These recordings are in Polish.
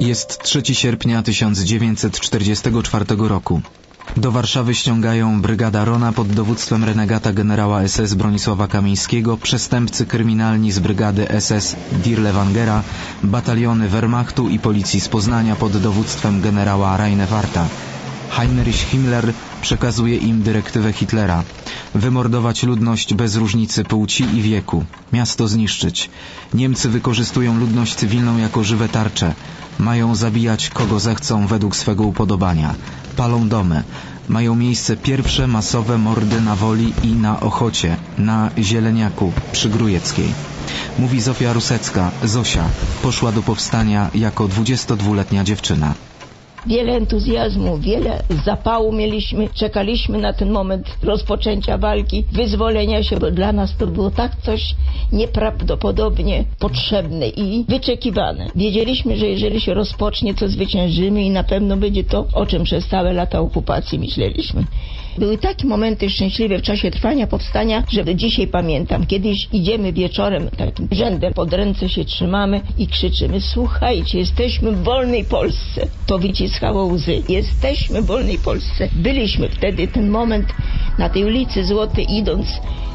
Jest 3 sierpnia 1944 roku. Do Warszawy ściągają brygada Rona pod dowództwem renegata generała SS Bronisława Kamińskiego, przestępcy kryminalni z brygady SS Dirlewangera, bataliony Wehrmachtu i policji z Poznania pod dowództwem generała Reinewarta. Heinrich Himmler przekazuje im dyrektywę Hitlera. Wymordować ludność bez różnicy płci i wieku. Miasto zniszczyć. Niemcy wykorzystują ludność cywilną jako żywe tarcze. Mają zabijać kogo zechcą według swego upodobania. Palą domy. Mają miejsce pierwsze masowe mordy na Woli i na Ochocie, na Zieleniaku przy Grujeckiej. Mówi Zofia Rusecka, Zosia, poszła do powstania jako 22-letnia dziewczyna. Wiele entuzjazmu, wiele zapału mieliśmy. Czekaliśmy na ten moment rozpoczęcia walki, wyzwolenia się, bo dla nas to było tak coś nieprawdopodobnie potrzebne i wyczekiwane. Wiedzieliśmy, że jeżeli się rozpocznie, to zwyciężymy i na pewno będzie to, o czym przez całe lata okupacji myśleliśmy. Były takie momenty szczęśliwe w czasie trwania powstania, że dzisiaj pamiętam. Kiedyś idziemy wieczorem takim rzędem, pod ręce się trzymamy i krzyczymy, słuchajcie, jesteśmy w wolnej Polsce. To wyciskało łzy. Jesteśmy w wolnej Polsce. Byliśmy wtedy, ten moment na tej ulicy Złotej idąc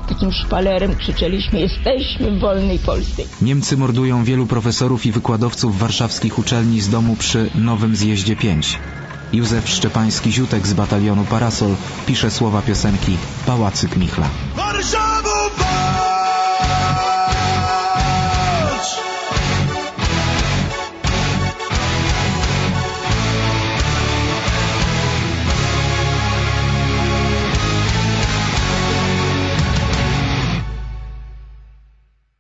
takim szpalerem krzyczeliśmy, jesteśmy w wolnej Polsce. Niemcy mordują wielu profesorów i wykładowców warszawskich uczelni z domu przy Nowym Zjeździe 5. Józef Szczepański-Ziutek z batalionu Parasol pisze słowa piosenki Pałacyk Michla. Warszawo,